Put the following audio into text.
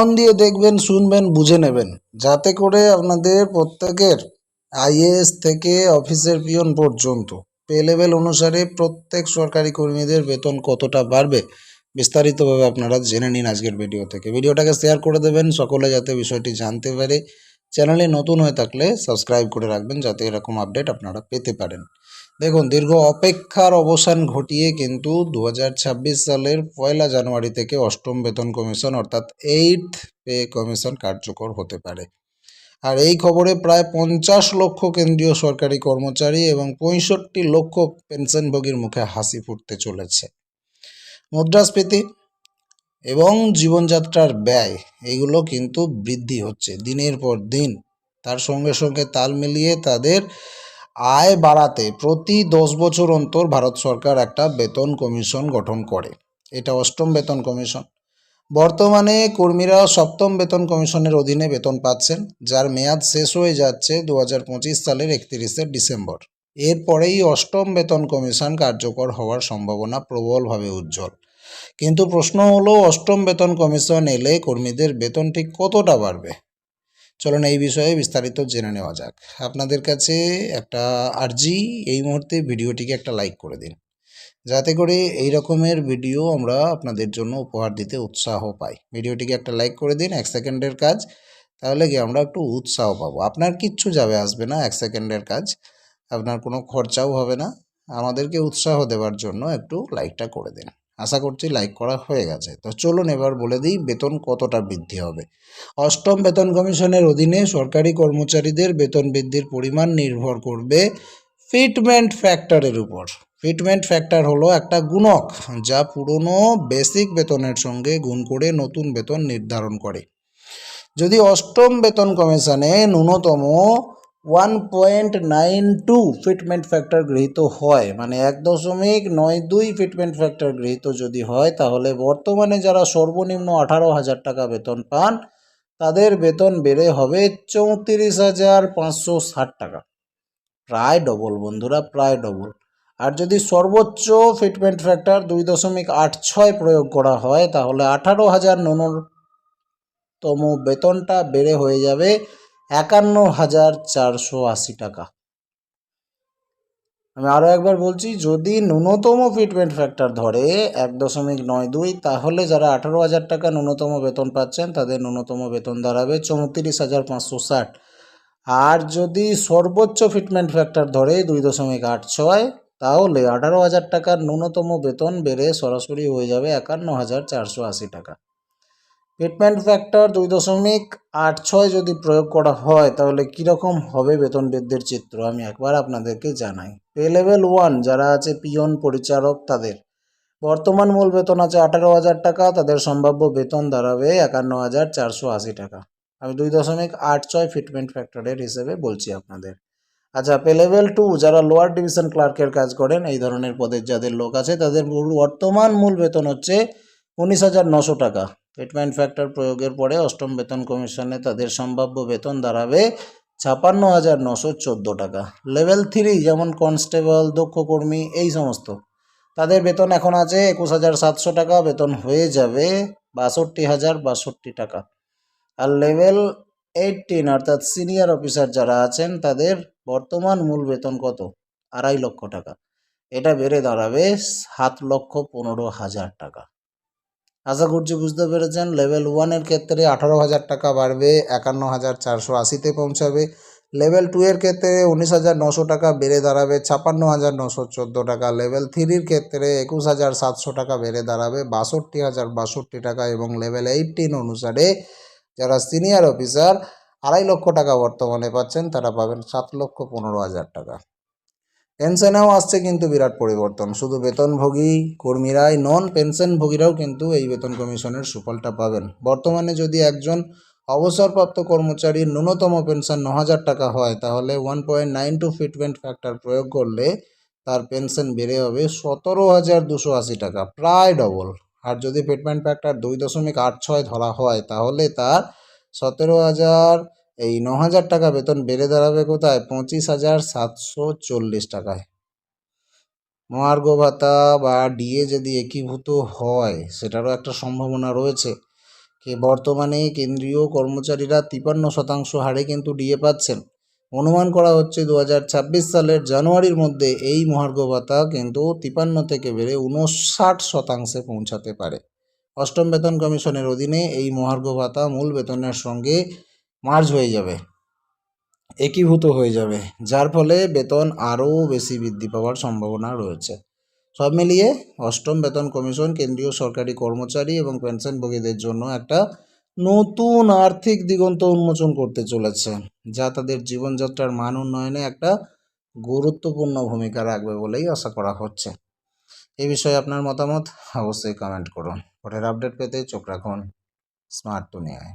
মন দিয়ে দেখবেন, শুনবেন, বুঝে নেবেন। যাতে করে আপনাদের প্রত্যেকের আইএএস থেকে অফিসের পিয়ন পর্যন্ত পে লেভেল অনুসারে প্রত্যেক সরকারি কর্মীদের বেতন কতটা বাড়বে, বিস্তারিতভাবে আপনারা জেনে নিন আজকের ভিডিও থেকে। ভিডিওটাকে শেয়ার করে দেবেন, সকলে যাতে বিষয়টি জানতে পারে। চ্যানেলে নতুন হয়ে থাকলে সাবস্ক্রাইব করে রাখবেন যাতে এরকম আপডেট আপনারা পেতে পারেন। দেখুন, দীর্ঘ অপেক্ষার অবসান ঘটিয়ে কিন্তু দু হাজার ছাব্বিশ সালের পয়লা জানুয়ারি থেকে অষ্টম বেতন কমিশন অর্থাৎ এইট পে কমিশন কার্যকর হতে পারে। আর এই খবরে প্রায় পঞ্চাশ লক্ষ কেন্দ্রীয় সরকারি কর্মচারী এবং পঁয়ষট্টি লক্ষ পেনশনভোগীর মুখে হাসি ফুটতে চলেছে। মুদ্রাস্ফীতি এবং জীবনযাত্রার ব্যয়, এগুলো কিন্তু বৃদ্ধি হচ্ছে দিনের পর দিন। তার সঙ্গে সঙ্গে তাল মিলিয়ে তাদের আয় বাড়াতে প্রতি দশ বছর অন্তর ভারত সরকার একটা বেতন কমিশন গঠন করে। এটা অষ্টম বেতন কমিশন। বর্তমানে কর্মীরা সপ্তম বেতন কমিশনের অধীনে বেতন পাচ্ছেন, যার মেয়াদ শেষ হয়ে যাচ্ছে দু হাজার পঁচিশ সালের একত্রিশে ডিসেম্বর। এরপরেই অষ্টম বেতন কমিশন কার্যকর হওয়ার সম্ভাবনা প্রবলভাবে উজ্জ্বল। কিন্তু প্রশ্ন হলো, অষ্টম বেতন কমিশন এলে কর্মীদের বেতন ঠিক কতটা বাড়বে? চলুন এই বিষয়ে বিস্তারিত জেনে নেওয়া যাক। আপনাদের কাছে একটা আর্জি এই মুহূর্তে ভিডিওটিকে একটা লাইক করে দিন। যাতে করে এই রকমের ভিডিও আমরা আপনাদের জন্য উপহার দিতে উৎসাহ পাই। ভিডিওটিকে একটা লাইক করে দিন, এক সেকেন্ডের কাজ, তাহলে কি আমরা একটু উৎসাহ পাবো। আপনার কিচ্ছু যাবে আসবে না, এক সেকেন্ডের কাজ। আপনার কোনো খরচাও হবে না। আমাদেরকে উৎসাহ দেওয়ার জন্য একটু লাইকটা করে দিন। আশা করছি লাইক করা হয়ে গেছে। তো চলুন এবার বলে দিই বেতন কতটা বৃদ্ধি হবে। অষ্টম বেতন কমিশনের অধীনে সরকারি কর্মচারীদের বেতন বৃদ্ধির পরিমাণ নির্ভর করবে ফিটমেন্ট ফ্যাক্টরের উপর। ফিটমেন্ট ফ্যাক্টর হলো একটা গুণক যা পুরনো বেসিক বেতনের সঙ্গে গুণ করে নতুন বেতন নির্ধারণ করে। যদি অষ্টম বেতন কমিশনে ন্যূনতম one point nine two fitment factor গৃহীত হয়। মানে এক দশমিক নয় দুই ফিটমেন্ট ফ্যাক্টর গৃহীত যদি হয়, তাহলে বর্তমানে যারা সর্বনিম্ন আঠারো হাজার টাকা বেতন পান, তাদের বেতন বেড়ে হবে চৌত্রিশ হাজার পাঁচশো ষাট টাকা। প্রায় ডবল বন্ধুরা, প্রায় ডবল আর যদি সর্বোচ্চ ফিটমেন্ট ফ্যাক্টর দুই দশমিক আট ছয় প্রয়োগ করা হয়, তাহলে আঠারো হাজার ন্যূনতম বেতনটা বেড়ে হয়ে যাবে একান্ন হাজার চারশো আশি টাকা। আমি আরও একবার বলছি, যদি ন্যূনতম ফিটমেন্ট ফ্যাক্টর ধরে এক দশমিক নয় দুই, তাহলে যারা আঠারো হাজার টাকা ন্যূনতম বেতন পাচ্ছেন, তাদের ন্যূনতম বেতন দাঁড়াবে চৌত্রিশ হাজার পাঁচশো ষাট। আর যদি সর্বোচ্চ ফিটমেন্ট ফ্যাক্টর ধরে দুই দশমিক আট ছয়, তাহলে আঠারো হাজার টাকার ন্যূনতম বেতন বেড়ে সরাসরি হয়ে যাবে একান্ন হাজার চারশো আশি টাকা। ফিটমেন্ট ফ্যাক্টর দুই দশমিক আট ছয় যদি প্রয়োগ করা হয়, তাহলে কীরকম হবে বেতন বৃদ্ধির চিত্র? আমি একবার আপনাদেরকে জানাই। পে লেভেল ওয়ান যারা আছে পিয়ন পরিচারক, তাদের বর্তমান মূল বেতন আছে আঠারো হাজার টাকা, তাদের সম্ভাব্য বেতন দাঁড়াবে একান্ন হাজার চারশো আশি টাকা। আমি দুই দশমিক আট ছয় ফিটমেন্ট ফ্যাক্টরের হিসেবে বলছি আপনাদের। আচ্ছা পে লেভেল টু যারা লোয়ার ডিভিশন ক্লার্কের কাজ করেন, এই ধরনের পদের যাদের লোক আছে, তাদের বর্তমান মূল বেতন হচ্ছে উনিশ হাজার নশো টাকা। ফিটমেন্ট ফ্যাক্টর প্রয়োগের পরে অষ্টম বেতন কমিশনে তাদের সম্ভাব্য বেতন দাঁড়াবে ছাপান্ন হাজার নশো চোদ্দ টাকা। লেভেল থ্রি যেমন কনস্টেবল দক্ষ কর্মী, এই সমস্ত। তাদের বেতন এখন আছে একুশ হাজার সাতশো টাকা, বেতন হয়ে যাবে বাষট্টি হাজার বাষট্টি টাকা। আর লেভেল এইটিন অর্থাৎ সিনিয়র অফিসার যারা আছেন, তাদের বর্তমান মূল বেতন কত? আড়াই লক্ষ টাকা। এটা বেড়ে দাঁড়াবে সাত লক্ষ পনেরো হাজার টাকা। আশা করছি বুঝতে পেরেছেন লেভেল ওয়ানের ক্ষেত্রে আঠারো হাজার টাকা বাড়বে, একান্ন হাজার চারশো আশিতে পৌঁছাবে। লেভেল টু এর ক্ষেত্রে উনিশ হাজার নশো টাকা বেড়ে দাঁড়াবে ছাপান্ন হাজার নশো চোদ্দ টাকা। লেভেল থ্রির ক্ষেত্রে একুশ হাজার সাতশো টাকা বেড়ে দাঁড়াবে, বাষট্টি হাজার বাষট্টি টাকা এবং লেভেল এইটিন অনুসারে যারা সিনিয়র অফিসার আড়াই লক্ষ টাকা বর্তমানে পাচ্ছেন, তারা পাবেন সাত লক্ষ পনেরো হাজার টাকা। পেনশনেও আসছে কিন্তু বিরাট পরিবর্তন। শুধু বেতনভোগী কর্মীরাই নন, পেনশনভোগীরাও কিন্তু এই বেতন কমিশনের সুফলটা পাবেন। বর্তমানে যদি একজন অবসরপ্রাপ্ত কর্মচারীর ন্যূনতম পেনশন ন হাজার টাকা হয়, তাহলে one point nine two fitment factor প্রয়োগ করলে তার পেনশন বেড়ে হবে সতেরো হাজার দুশো আশি টাকা, প্রায় ডবল। আর যদি ফিটমেন্ট ফ্যাক্টর দুই দশমিক আট ছয় ধরা হয়, তাহলে তার সতেরো হাজার এই ন হাজার টাকা বেতন বেড়ে দাঁড়াবে কোথায়? পঁচিশ হাজার সাতশো চল্লিশ টাকায়। মহার্ঘ ভাতা বা ডিএ যদি একীভূত হয়, সেটারও একটা সম্ভাবনা রয়েছে। কে বর্তমানে কেন্দ্রীয় কর্মচারীরা তিপান্ন শতাংশ হারে কিন্তু ডিএ পাচ্ছেন। অনুমান করা হচ্ছে দু হাজার ছাব্বিশ সালের জানুয়ারির মধ্যে এই মহার্ঘ ভাতা কিন্তু তিপান্ন থেকে বেড়ে উনষাট শতাংশে পৌঁছাতে পারে। অষ্টম বেতন কমিশনের অধীনে এই মহার্ঘ ভাতা মূল বেতনের সঙ্গে মার্জ হয়ে যাবে, একীভূত হয়ে যাবে, যার ফলে বেতন আরও বেশি বৃদ্ধি পাওয়ার সম্ভাবনা রয়েছে। সব মিলিয়ে অষ্টম বেতন কমিশন কেন্দ্রীয় সরকারি কর্মচারী এবং পেনশনভোগীদের জন্য একটা নতুন আর্থিক দিগন্ত উন্মোচন করতে চলেছে, যা তাদের জীবনযাত্রার মান উন্নয়নে একটা গুরুত্বপূর্ণ ভূমিকা রাখবে বলেই আশা করা হচ্ছে। এই বিষয়ে আপনার মতামত অবশ্যই কমেন্ট করুন। পরের আপডেট পেতে চোখ রাখুন। স্মার্ট দুনিয়ায়।